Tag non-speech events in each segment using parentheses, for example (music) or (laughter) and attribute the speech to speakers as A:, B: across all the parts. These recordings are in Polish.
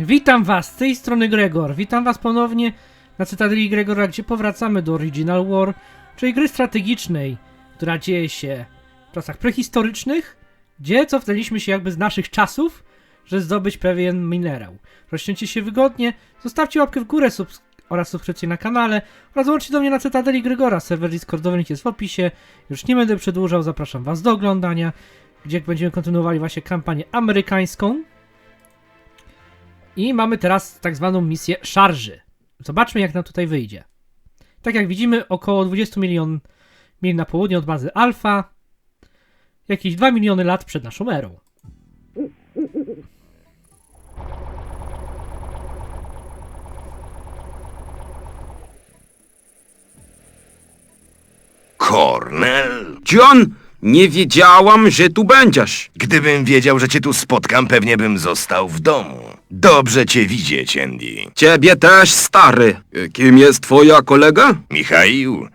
A: Witam was, z tej strony Gregor. Witam was ponownie na Cytadeli Gregora, gdzie powracamy do Original War, czyli gry strategicznej, która dzieje się w czasach prehistorycznych, gdzie cofnęliśmy się jakby z naszych czasów, żeby zdobyć pewien minerał. Rozsiądźcie się wygodnie, zostawcie łapkę w górę subs- oraz subskrypcję na kanale oraz dołączcie do mnie na Cytadeli Gregora. Serwer Discordowy link jest w opisie. Już nie będę przedłużał, zapraszam was do oglądania, gdzie będziemy kontynuowali właśnie kampanię amerykańską. I mamy teraz tak zwaną misję szarży. Zobaczmy, jak nam tutaj wyjdzie. Tak jak widzimy, około 20 milion mil na południe od bazy Alfa. Jakieś 2 miliony lat przed naszą erą.
B: Kornel?
C: John, nie wiedziałam, że tu będziesz.
B: Gdybym wiedział, że cię tu spotkam, pewnie bym został w domu. Dobrze cię widzieć, Andy.
C: Ciebie też, stary. Kim jest twoja kolega?
B: Michaił,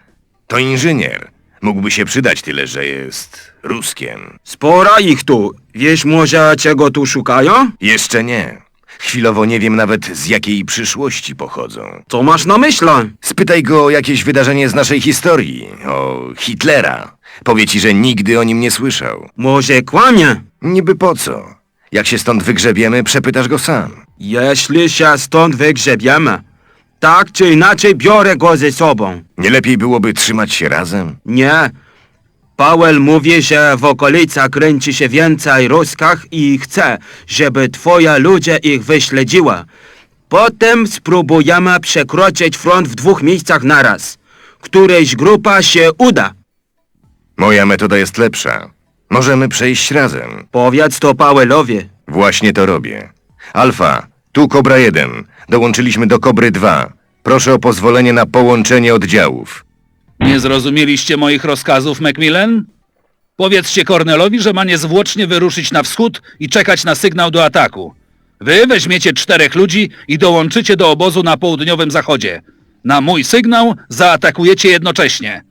B: to inżynier. Mógłby się przydać tyle, że jest Ruskiem.
C: Spora ich tu. Wiesz może, czego tu szukają?
B: Jeszcze nie. Chwilowo nie wiem nawet z jakiej przyszłości pochodzą.
C: Co masz na myśli?
B: Spytaj go o jakieś wydarzenie z naszej historii, o Hitlera. Powie ci, że nigdy o nim nie słyszał.
C: Może kłamie?
B: Niby po co? Jak się stąd wygrzebiemy, przepytasz go sam.
C: Jeśli się stąd wygrzebiemy, tak czy inaczej biorę go ze sobą.
B: Nie lepiej byłoby trzymać się razem?
C: Nie. Powell mówi, że w okolicach kręci się więcej Ruskach i chce, żeby twoje ludzie ich wyśledziła. Potem spróbujemy przekroczyć front w dwóch miejscach naraz. Którejś grupa się uda.
B: Moja metoda jest lepsza. Możemy przejść razem.
C: Powiedz to Powellowi.
B: Właśnie to robię. Alfa, tu Kobra 1. Dołączyliśmy do Kobry 2. Proszę o pozwolenie na połączenie oddziałów.
D: Nie zrozumieliście moich rozkazów, Macmillan? Powiedzcie Cornelowi, że ma niezwłocznie wyruszyć na wschód i czekać na sygnał do ataku. Wy weźmiecie czterech ludzi i dołączycie do obozu na południowym zachodzie. Na mój sygnał zaatakujecie jednocześnie.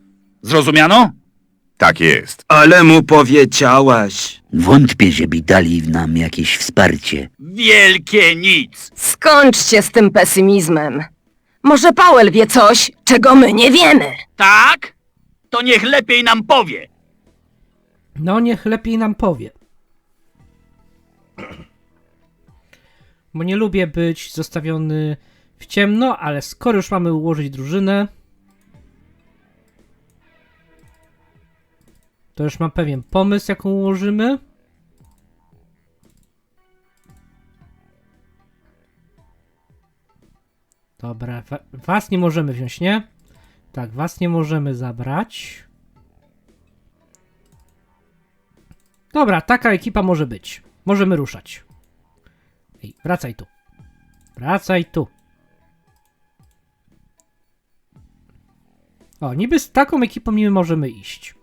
D: Zrozumiano?
B: Tak jest.
C: Ale mu powiedziałaś.
E: Wątpię, żeby dali nam jakieś wsparcie.
D: Wielkie nic!
F: Skończcie z tym pesymizmem. Może Powell wie coś, czego my nie wiemy.
D: Tak? To niech lepiej nam powie.
A: No, niech lepiej nam powie. Bo nie lubię być zostawiony w ciemno, ale skoro już mamy ułożyć drużynę, to już mam pewien pomysł, jaką ułożymy. Dobra, wa- was nie możemy wziąć, nie? Tak, was nie możemy zabrać. Dobra, taka ekipa może być. Możemy ruszać. Ej, wracaj tu. Wracaj tu. O, niby z taką ekipą nie możemy iść.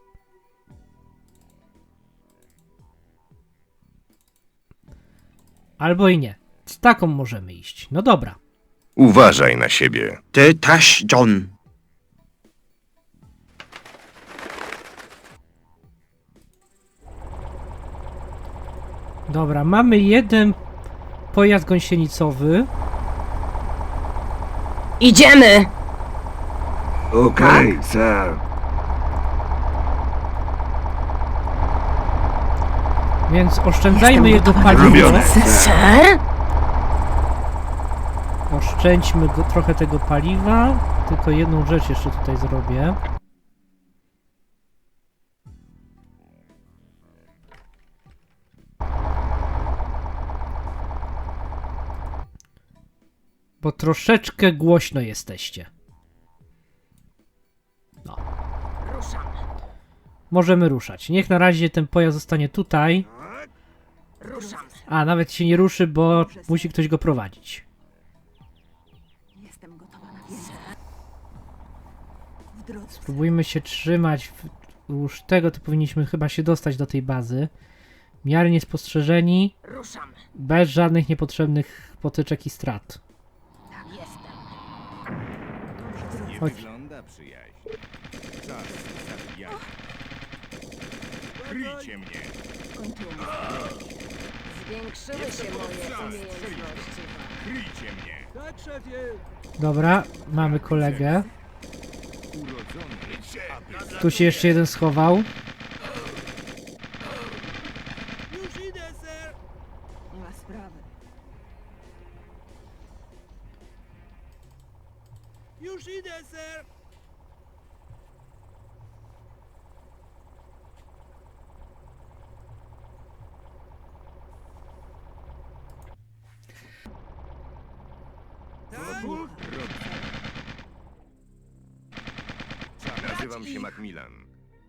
A: Albo i nie. Z taką możemy iść. No dobra.
B: Uważaj na siebie.
C: Ty też, John.
A: Dobra, mamy jeden pojazd gąsienicowy.
F: Idziemy!
C: Okej, sir.
A: Więc oszczędzajmy jego paliwo.
F: Sir?
A: Oszczędźmy go, trochę tego paliwa. Tylko jedną rzecz jeszcze tutaj zrobię. Bo troszeczkę głośno jesteście. No. Możemy ruszać. Niech na razie ten pojazd zostanie tutaj. A, nawet się nie ruszy, bo musi ktoś go prowadzić. Spróbujmy się trzymać wzdłuż tego, to powinniśmy chyba się dostać do tej bazy. W miarę niespostrzeżeni, bez żadnych niepotrzebnych potyczek i strat. Chodź.
G: Wygląda przyjaźń. Czas zabijać. Kryjcie mnie.
F: Zwiększyły się moje umiejętności.
H: Kryjcie mnie!
G: Tak, szefie!
A: Dobra, mamy kolegę.
H: Urodzony, aby
A: Tu się jeszcze jeden schował.
B: Nazywam się Macmillan.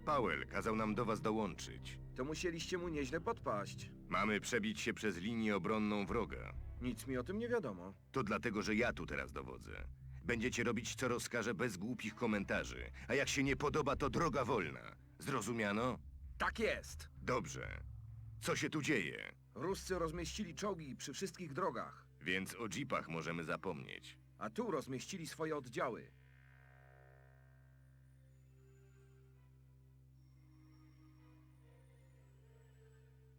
B: Powell kazał nam do was dołączyć.
I: To musieliście mu nieźle podpaść.
B: Mamy przebić się przez linię obronną wroga.
I: Nic mi o tym nie wiadomo.
B: To dlatego, że ja tu teraz dowodzę. Będziecie robić co rozkażę bez głupich komentarzy, a jak się nie podoba, to droga wolna. Zrozumiano?
I: Tak jest!
B: Dobrze. Co się tu dzieje?
I: Ruscy rozmieścili czołgi przy wszystkich drogach,
B: Więc o jeepach możemy zapomnieć.
I: a tu rozmieścili swoje oddziały.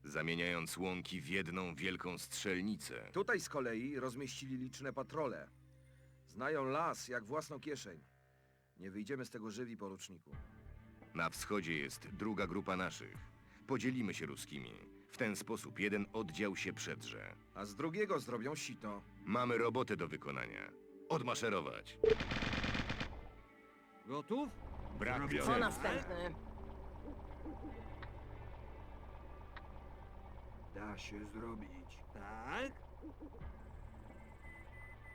B: Zamieniając łąki w jedną wielką strzelnicę.
I: Tutaj z kolei rozmieścili liczne patrole. Znają las jak własną kieszeń. Nie wyjdziemy z tego żywi, poruczniku.
B: Na wschodzie jest druga grupa naszych. Podzielimy się ruskimi. W ten sposób jeden oddział się przedrze.
I: A z drugiego zrobią sito.
B: Mamy robotę do wykonania. Odmaszerować.
G: Gotów?
H: brak
F: Co
H: celu.
F: następny?
G: Da się zrobić. Tak?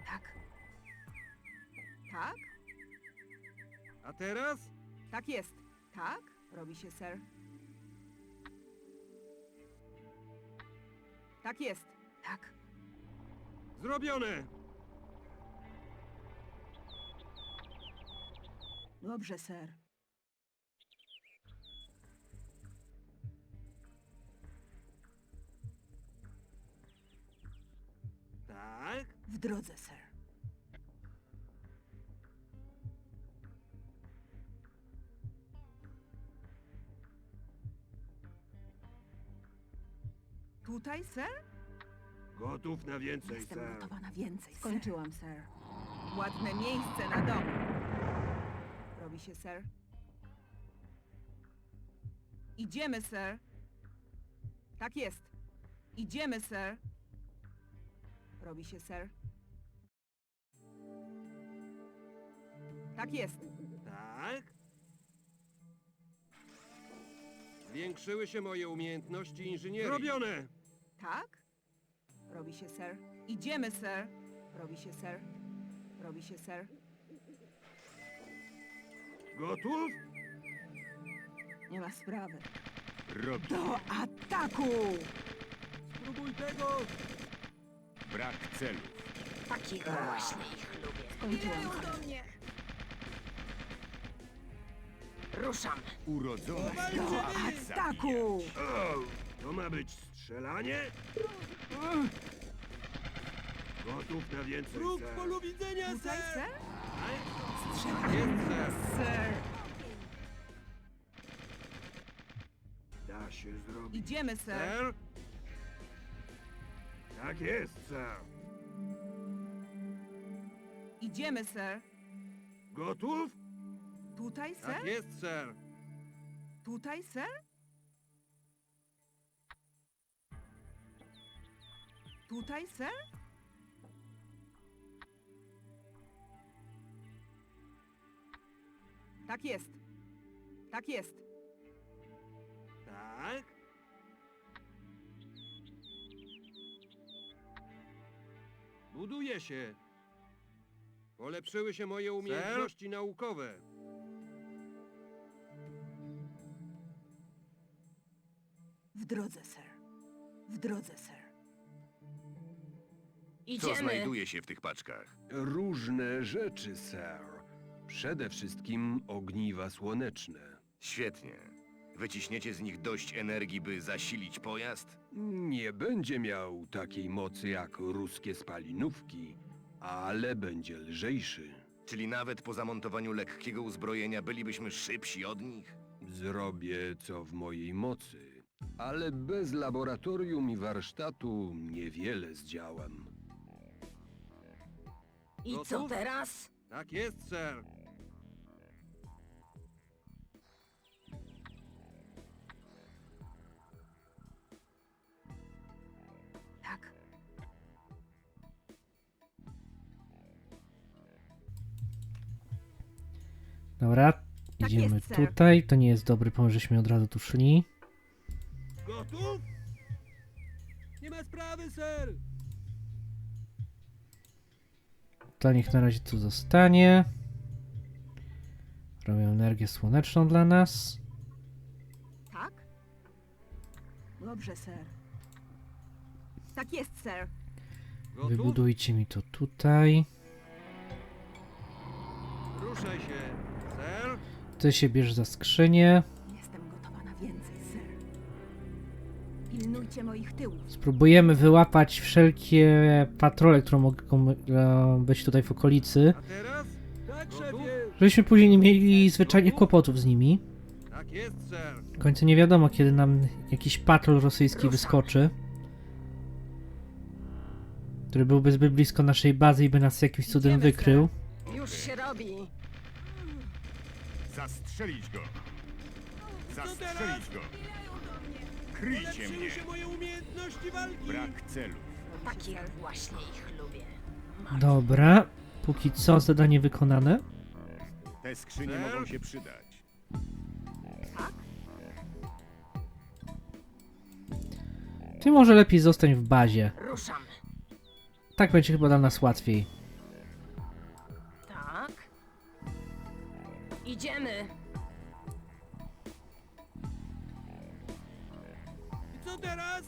J: Tak. Tak?
G: A teraz?
J: Tak jest. Tak? Robi się, ser. Tak jest. Tak.
G: Zrobione!
J: Dobrze, ser.
G: Tak?
J: W drodze, ser. Tutaj, ser?
G: Gotów na więcej,
J: Jestem gotowa na więcej, Skończyłam, ser. Ładne miejsce na dom. Robi się, ser. Idziemy, ser. Tak jest. Idziemy, ser. Robi się, ser. Tak jest.
G: Tak? Zwiększyły się moje umiejętności inżynierii. Zrobione!
J: Tak? Robi się, ser. Idziemy, ser. Robi się, ser. Robi się, ser.
G: Gotów?
J: Nie ma sprawy.
H: Robi.
J: Do ataku!
G: Spróbuj tego!
H: Brak celu.
F: Takich właśnie ich lubię.
J: Skończyłam, ser.
F: Ruszam.
H: Urodzony,
J: Do ataku!
G: To ma być strzelanie? Gotów na więcej, Próg polu widzenia,
J: Tutaj, ser?
G: Jest, ser.
J: Ser.
G: Da się zrobić.
J: Idziemy, ser.
G: Ser? Tak jest, ser.
J: Idziemy, ser.
G: Gotów?
J: Tutaj, ser?
G: Tak jest, ser.
J: Tutaj, ser? Tutaj, ser? Tak jest. Tak jest.
G: Tak? Buduje się. Polepszyły się moje umiejętności naukowe.
J: W drodze, ser. W drodze, ser.
B: Co
F: Idziemy.
B: znajduje się w tych paczkach?
K: Różne rzeczy, sir. Przede wszystkim ogniwa słoneczne.
B: Świetnie. Wyciśniecie z nich dość energii, by zasilić pojazd?
K: Nie będzie miał takiej mocy jak ruskie spalinówki, ale będzie lżejszy.
B: Czyli nawet po zamontowaniu lekkiego uzbrojenia bylibyśmy szybsi od nich?
K: Zrobię co w mojej mocy, Ale bez laboratorium i warsztatu niewiele zdziałam.
F: I co teraz?
K: Tak jest, ser.
F: Tak.
A: Dobra,
J: Tak
A: idziemy
J: jest, sir.
A: tutaj. To nie jest dobry pomysł, żeśmy od razu tu szli.
K: Gotów? Nie ma sprawy, ser.
A: To niech na razie tu zostanie. Robią energię słoneczną dla nas.
J: Tak? Dobrze, ser. Tak jest, ser.
A: Wybudujcie mi to tutaj.
K: Ruszaj się, ser.
A: Ty się bierz za skrzynię.
J: Pilnujcie moich tyłów.
A: Spróbujemy wyłapać wszelkie patrole, które mogą e, być tutaj w okolicy.
K: Teraz? Tak, szefie.
A: Żebyśmy później nie mieli zwyczajnie kłopotów z nimi.
K: Tak jest.
A: W końcu nie wiadomo, kiedy nam jakiś patrol rosyjski wyskoczy. Który byłby zbyt blisko naszej bazy i by nas jakimś cudem
J: Idziemy,
A: wykrył.
F: Już się robi.
G: Zastrzelić go! Zastrzelić go! Kryjcie mnie!
K: moje umiejętności walki.
G: Brak celu.
F: Takich właśnie ich lubię.
A: Dobra, póki co zadanie wykonane.
G: Te skrzynie mogą się przydać.
A: Ty może lepiej zostań w bazie.
F: Ruszamy.
A: Tak będzie chyba dla nas łatwiej.
F: Tak. Idziemy.
K: Co teraz?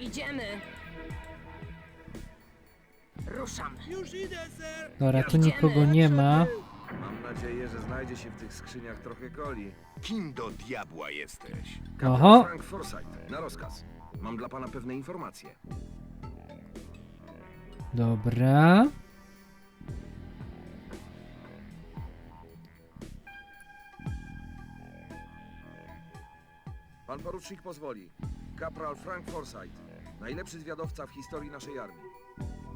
F: Idziemy. Ruszamy.
K: Już idę, ser.
A: Dobra, tu nikogo nie ma.
I: Mam nadzieję, że znajdzie się w tych skrzyniach trochę coli.
B: Kim do diabła jesteś?
A: Oho.
I: Frank Forsyth, na rozkaz. Mam dla pana pewne informacje.
A: Dobra.
I: Pan porucznik pozwoli. Kapral Frank Forsyth, najlepszy zwiadowca w historii naszej armii.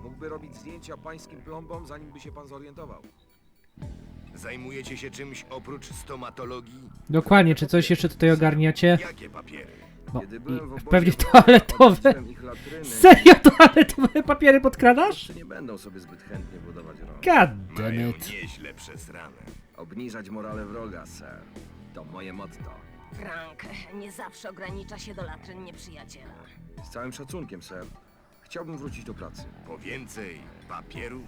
I: Mógłby robić zdjęcia pańskim plombom, zanim by się pan zorientował.
B: Zajmujecie się czymś oprócz stomatologii?
A: Dokładnie, czy coś jeszcze tutaj ogarniacie?
B: Jakie papiery?
A: No,
I: Kiedy byłem w
A: i
I: obozie
A: pewnie toaletowe.
I: ich latryny.
A: Serio toaletowe papiery podkradasz?
I: Czy nie będą sobie zbyt chętnie budować rąk?
A: God damn
B: Mają
A: it.
B: nieźle przesrane.
I: Obniżać morale wroga, sir. To moje motto.
F: Frank nie zawsze ogranicza się do latryn nieprzyjaciela.
I: Z całym szacunkiem, sir. Chciałbym wrócić do pracy.
B: Po więcej papierów?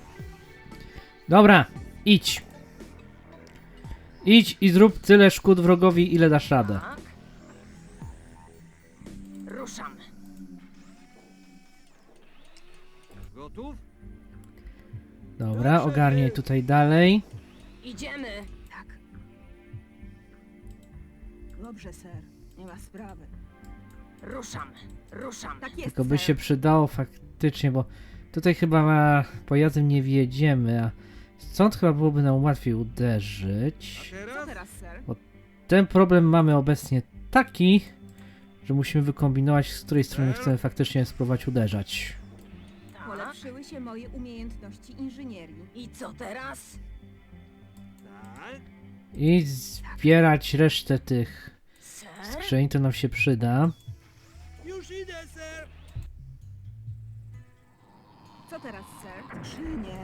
A: Dobra, idź. Idź i zrób tyle szkód wrogowi, ile dasz radę.
F: Tak. Ruszamy.
K: Gotów?
A: Dobra, ogarniaj tutaj dalej.
F: Idziemy.
J: Dobrze, ser. Nie ma sprawy.
F: Ruszamy. Ruszamy.
J: Tak jest,
A: Tylko by
J: ser.
A: się przydało faktycznie, bo tutaj chyba ma pojazdem nie wjedziemy, a stąd chyba byłoby nam łatwiej uderzyć.
J: Co teraz, ser?
A: Ten problem mamy obecnie taki, że musimy wykombinować, z której strony chcemy faktycznie spróbować uderzać.
F: Tak.
J: Polepszyły się moje umiejętności inżynierii.
F: I co teraz?
K: Tak.
A: I zbierać resztę tych? Skrzyń, to nam się przyda.
K: Już idę, ser.
J: Co teraz, ser? Skrzynie.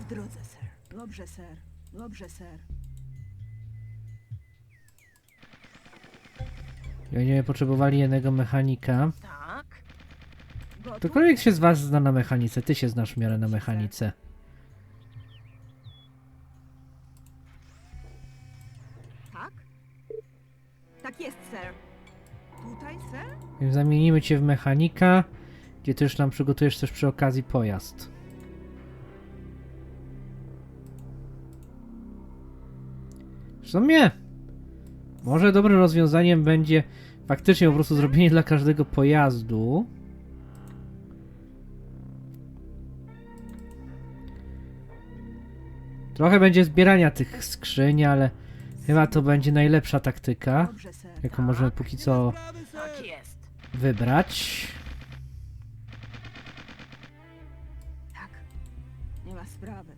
J: W drodze, ser. Dobrze, ser. Dobrze, ser.
A: Będziemy potrzebowali jednego mechanika.
F: Tak.
J: Gotów?
A: Ktokolwiek się z was zna na mechanice, ty się znasz w miarę na mechanice. Więc zamienimy cię w mechanika, gdzie też nam przygotujesz też przy okazji pojazd. W sumie, może dobrym rozwiązaniem będzie faktycznie po prostu zrobienie dla każdego pojazdu. Trochę będzie zbierania tych skrzyń, ale Chyba to będzie najlepsza taktyka, jaką możemy póki co
F: Tak.
A: Wybrać.
J: Tak. Nie ma sprawy.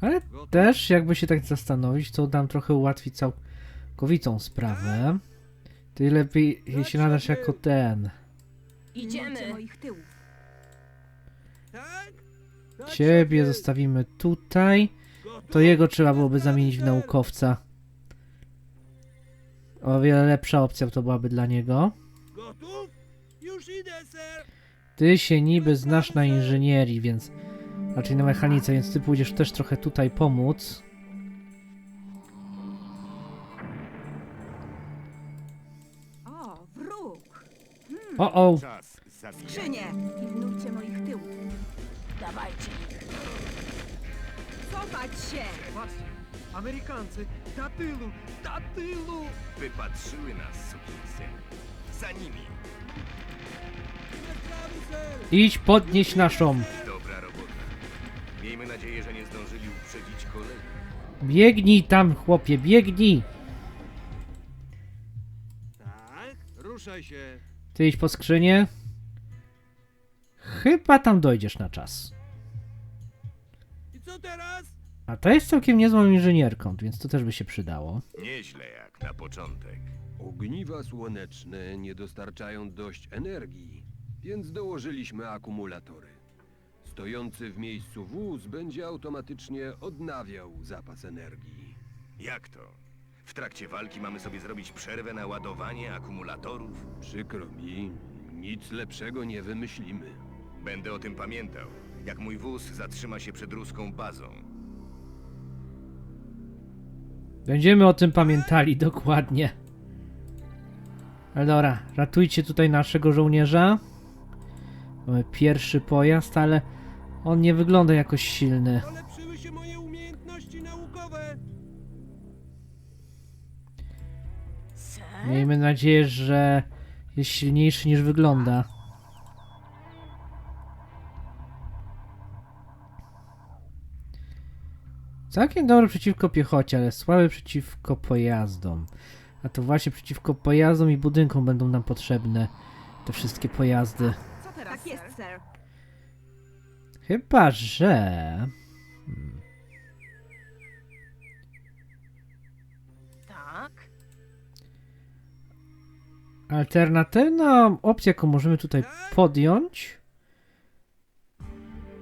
A: Ale też, jakby się tak zastanowić, to nam trochę ułatwi całkowitą sprawę. Ty lepiej się nadasz jako ten.
F: Idziemy.
J: moich tyłów.
A: Ciebie zostawimy tutaj. To jego trzeba byłoby zamienić w naukowca. O wiele lepsza opcja to byłaby dla niego.
K: Gotów? Już idę, ser!
A: Ty się niby znasz na inżynierii, więc raczej na mechanice, więc ty pójdziesz też trochę tutaj pomóc.
J: O, wróg.
A: O, o,
G: Czas zabijać.
J: Skrzynie. Pilnujcie moich tyłów.
F: Dawajcie ich.
J: Cofać się.
I: Amerykancy, do tylu, do tylu!
B: Wypatrzyły nas, sukinsy. Za nimi.
A: idź podnieść naszą.
B: Dobra robota. Miejmy nadzieję, że nie zdążyli uprzedzić kolei.
A: Biegnij tam, chłopie, biegnij.
K: Tak, ruszaj się.
A: Ty idź po skrzynię. Chyba tam dojdziesz na czas.
K: I co teraz?
A: A to jest całkiem niezłą inżynierką, więc to też by się przydało.
B: Nieźle jak na początek.
K: Ogniwa słoneczne nie dostarczają dość energii, więc dołożyliśmy akumulatory. Stojący w miejscu wóz będzie automatycznie odnawiał zapas energii.
B: Jak to? W trakcie walki mamy sobie zrobić przerwę na ładowanie akumulatorów?
K: Przykro mi, nic lepszego nie wymyślimy.
B: Będę o tym pamiętał, jak mój wóz zatrzyma się przed ruską bazą.
A: Będziemy o tym pamiętali dokładnie. Dobra, ratujcie tutaj naszego żołnierza. Mamy pierwszy pojazd, ale on nie wygląda jakoś silny.
K: Polepszyły się moje umiejętności naukowe.
F: Ser?
A: Miejmy nadzieję, że jest silniejszy niż wygląda. Całkiem dobry przeciwko piechocie, ale słaby przeciwko pojazdom. A to właśnie przeciwko pojazdom i budynkom będą nam potrzebne te wszystkie pojazdy.
J: Co teraz, Tak jest, sir.
A: Chyba, że...
F: Tak.
A: Alternatywna opcja, jaką możemy tutaj podjąć,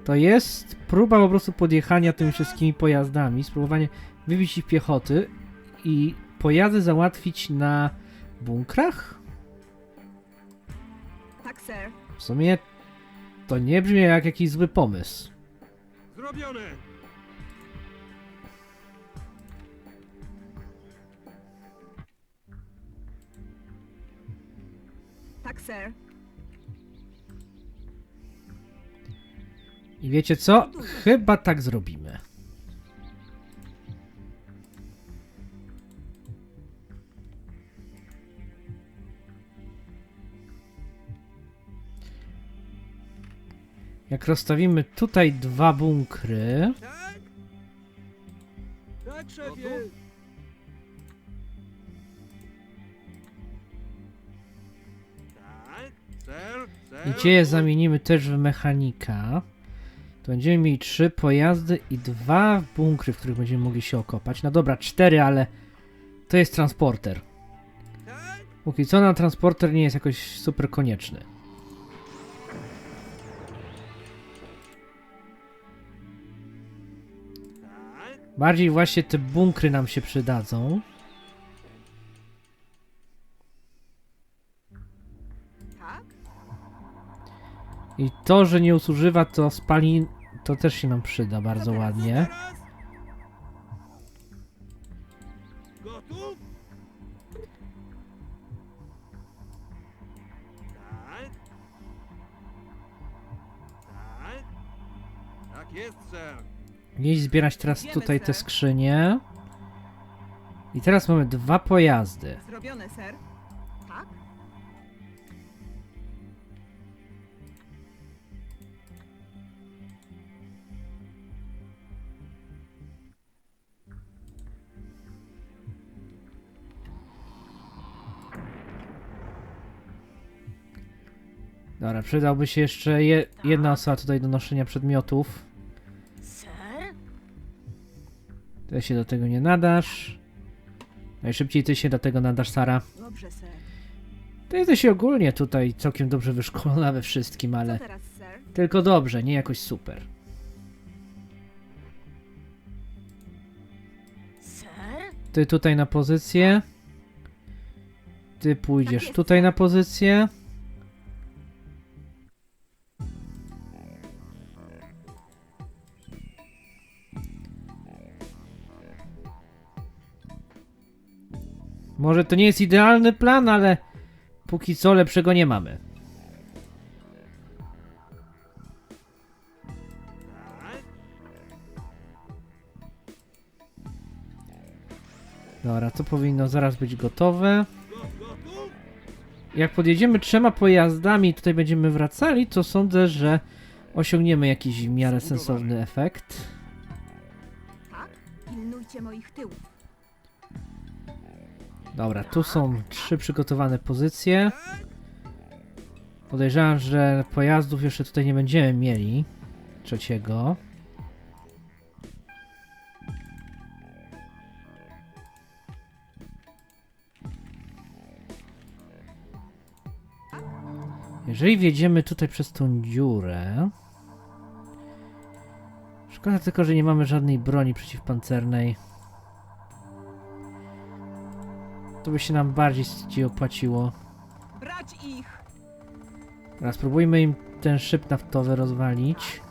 A: to jest próba po prostu podjechania tymi wszystkimi pojazdami, spróbowanie wybić ich piechoty i pojazdy załatwić na bunkrach?
J: Tak, sir.
A: W sumie to nie brzmi jak jakiś zły pomysł.
K: Zrobione!
J: Tak, sir.
A: I wiecie co? Chyba tak zrobimy. Jak rozstawimy tutaj dwa bunkry,
K: Tak? Szefie.
A: I je zamienimy też w mechanika, to będziemy mieli trzy pojazdy i dwa bunkry, w których będziemy mogli się okopać. No dobra, cztery, ale to jest transporter. Póki co na transporter nie jest jakoś super konieczny. Bardziej właśnie te bunkry nam się przydadzą. I to, że nie usużywa to spalin, to też się nam przyda bardzo ładnie. Mieć zbierać teraz tutaj te skrzynie. I teraz mamy dwa pojazdy.
J: Zrobione. Tak?
A: Dobra, przydałby się jeszcze je, jedna osoba tutaj do noszenia przedmiotów. Ty się do tego nie nadasz. Najszybciej ty się do tego nadasz, Sara.
J: Dobrze, ser.
A: Ty jesteś ogólnie tutaj całkiem dobrze wyszkolona we wszystkim, ale
J: teraz, ser?
A: tylko dobrze, nie jakoś super.
F: Ser?
A: Ty tutaj na pozycję. Ty pójdziesz
J: jest,
A: tutaj na pozycję. Może to nie jest idealny plan, ale póki co lepszego nie mamy. Dobra, to powinno zaraz być gotowe. Jak podjedziemy trzema pojazdami i tutaj będziemy wracali, to sądzę, że osiągniemy jakiś w miarę sensowny efekt.
J: Tak? Pilnujcie moich tyłów.
A: Dobra, tu są trzy przygotowane pozycje. Podejrzewam, że pojazdów jeszcze tutaj nie będziemy mieli. Trzeciego. Jeżeli wjedziemy tutaj przez tą dziurę... Szkoda tylko, że nie mamy żadnej broni przeciwpancernej. To by się nam bardziej ci opłaciło.
J: Brać ich!
A: Teraz spróbujmy im ten szyb naftowy rozwalić.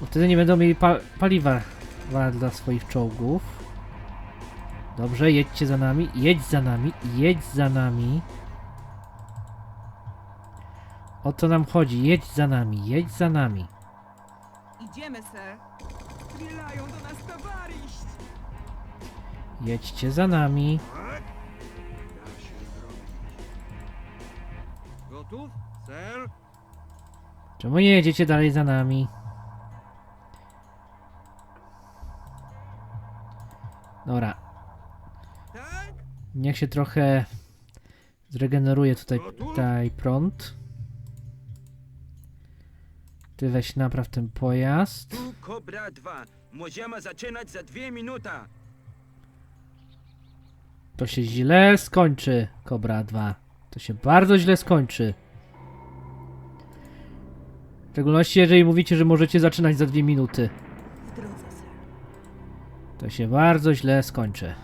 A: Bo wtedy nie będą mieli pa paliwa wa- dla swoich czołgów. Dobrze, jedźcie za nami, jedź za nami, jedź za nami. O to nam chodzi, jedź za nami, jedź za nami.
J: Idziemy, ser. Strzelają do nas towaryść!
A: Jedźcie za nami.
I: Gotów? Ser?
A: Czemu nie jedziecie dalej za nami? Dobra. Niech się trochę zregeneruje tutaj, tutaj prąd. Ty weź napraw ten pojazd.
C: Tu Cobra 2. Możemy zaczynać za dwie minuty.
A: To się źle skończy, Cobra 2. To się bardzo źle skończy. W szczególności jeżeli mówicie, że możecie zaczynać za dwie minuty. To się bardzo źle skończy.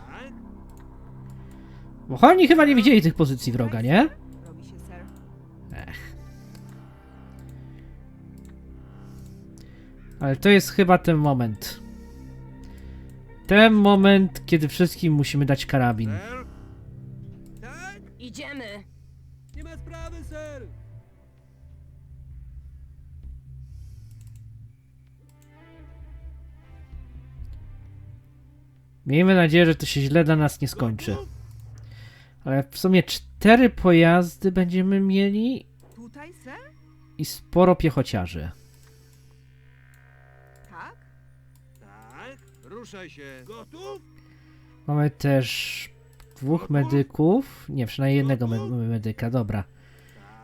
A: Bo oni chyba nie widzieli tych pozycji wroga, nie?
J: Ser.
A: Ale to jest chyba ten moment. Ten moment, kiedy wszystkim musimy dać karabin.
F: Idziemy!
I: Nie ma sprawy, ser!
A: Miejmy nadzieję, że to się źle dla nas nie skończy. Ale w sumie cztery pojazdy będziemy mieli
J: Tutaj, ser?
A: i sporo piechociarzy.
I: Ruszaj się. Gotów?
A: Mamy też dwóch medyków. Nie, przynajmniej jednego me medyka, dobra.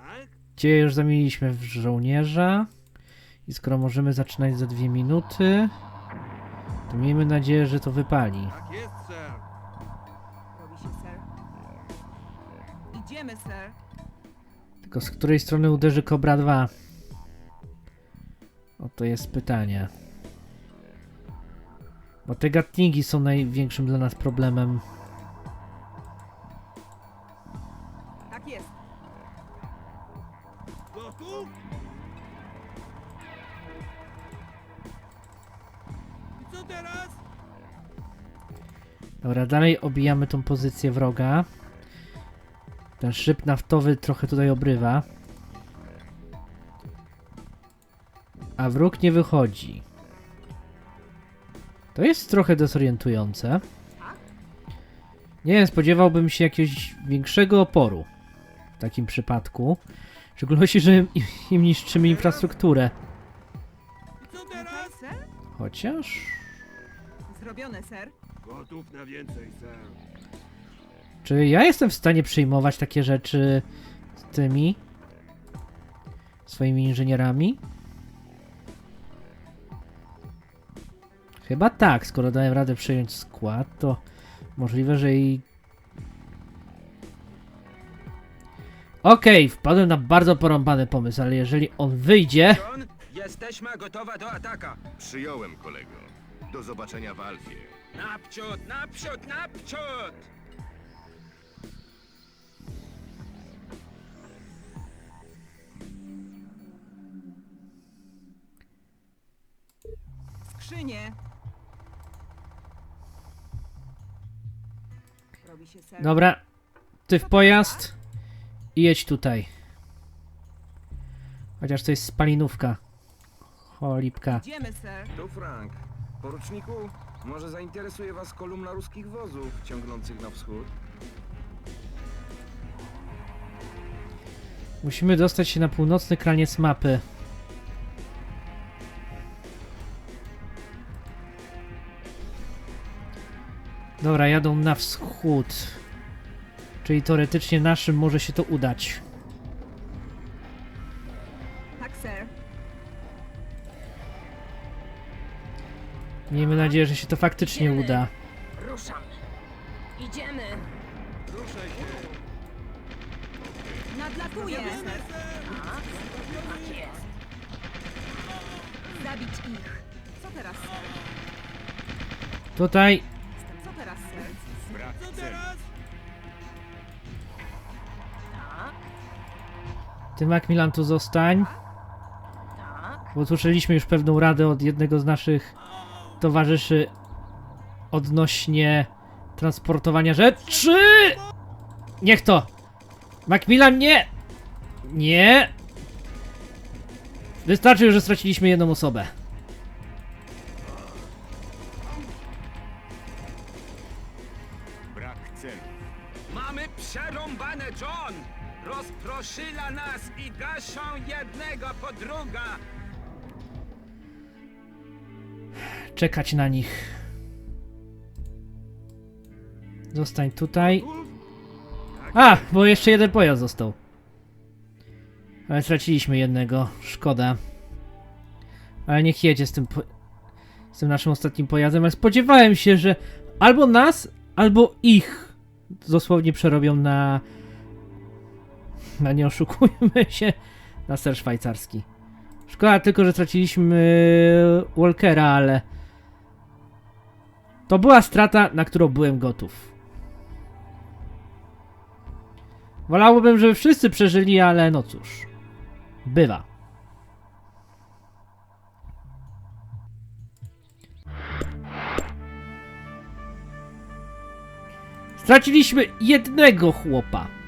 I: Tak?
A: Gdzie już zamieniliśmy w żołnierza. I skoro możemy zaczynać za dwie minuty, to miejmy nadzieję, że to wypali.
I: Tak jest, ser.
J: Robi się, ser. Idziemy, ser.
A: Tylko z której strony uderzy Cobra 2? Oto jest pytanie. Bo te gatlingi są największym dla nas problemem.
J: Tak jest.
I: Gotów? I co teraz?
A: Dobra, dalej obijamy tą pozycję wroga. Ten szyb naftowy trochę tutaj obrywa. A wróg nie wychodzi. To jest trochę desorientujące. Nie wiem, spodziewałbym się jakiegoś większego oporu w takim przypadku. W szczególności, że im, im niszczymy infrastrukturę.
J: Ser?
A: Chociaż...
J: Zrobione, ser.
I: Gotów na więcej, ser.
A: Czy ja jestem w stanie przyjmować takie rzeczy z tymi swoimi inżynierami? Chyba tak, skoro dałem radę przejąć skład, to możliwe, że i... Okej, wpadłem na bardzo porąbany pomysł, ale jeżeli on wyjdzie...
C: John, jesteśmy gotowa do ataka.
B: Przyjąłem, kolego. Do zobaczenia w Alfie.
C: Naprzód, naprzód, naprzód!
J: Skrzynie! Robi się, ser.
A: Dobra, ty w pojazd i jedź tutaj. Chociaż to jest spalinówka. Cholipka.
J: Idziemy, ser.
I: Tu Frank. Poruczniku, może zainteresuje was kolumna ruskich wozów ciągnących na wschód?
A: Musimy dostać się na północny kraniec mapy. Dobra, jadą na wschód. Czyli teoretycznie naszym może się to udać.
J: Tak.
A: Miejmy nadzieję, że się to faktycznie uda.
F: Ruszam. Idziemy.
J: Nadlatuję!
F: Tak jest.
J: Zabić ich. Co teraz?
A: Tutaj ty Macmillan tu zostań.
F: tak.
A: Bo usłyszeliśmy już pewną radę od jednego z naszych towarzyszy odnośnie transportowania rzeczy. Niech to! Macmillan, nie! Nie! Wystarczy już, że straciliśmy jedną osobę.
C: Rozproszyla nas i gaszą jednego po druga!
A: Czekać na nich. Zostań tutaj. A, bo jeszcze jeden pojazd został. Ale straciliśmy jednego. Szkoda. Ale niech jedzie z tym, z tym naszym ostatnim pojazdem. Ale spodziewałem się, że albo nas, albo ich dosłownie przerobią na. Na nie oszukujmy (laughs) się. Na ser szwajcarski. Szkoda tylko, że straciliśmy Walkera, ale. To była strata, na którą byłem gotów. Wolałbym, żeby wszyscy przeżyli, ale no cóż. Bywa. Straciliśmy jednego chłopa.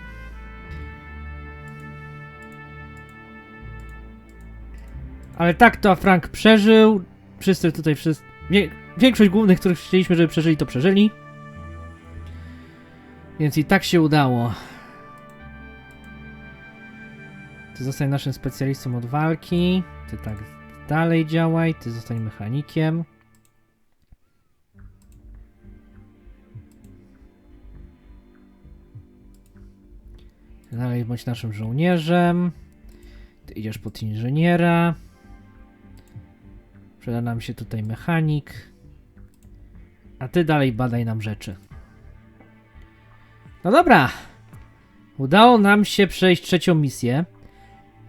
A: Ale tak to Frank przeżył. Wszyscy tutaj, wszyscy. Wie, większość głównych, których chcieliśmy, żeby przeżyli, to przeżyli. Więc i tak się udało. Ty zostań naszym specjalistą od walki. Ty tak dalej działaj. Ty zostań mechanikiem. Ty dalej bądź naszym żołnierzem. Ty idziesz pod inżyniera. Przyda nam się tutaj mechanik. A ty dalej badaj nam rzeczy. No dobra. Udało nam się przejść trzecią misję.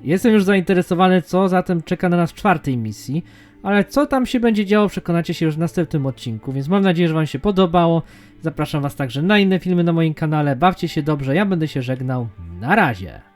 A: Jestem już zainteresowany, co zatem czeka na nas w czwartej misji. Ale co tam się będzie działo, przekonacie się już w następnym odcinku, więc mam nadzieję, że Wam się podobało. Zapraszam Was także na inne filmy na moim kanale. Bawcie się dobrze, ja będę się żegnał. Na razie.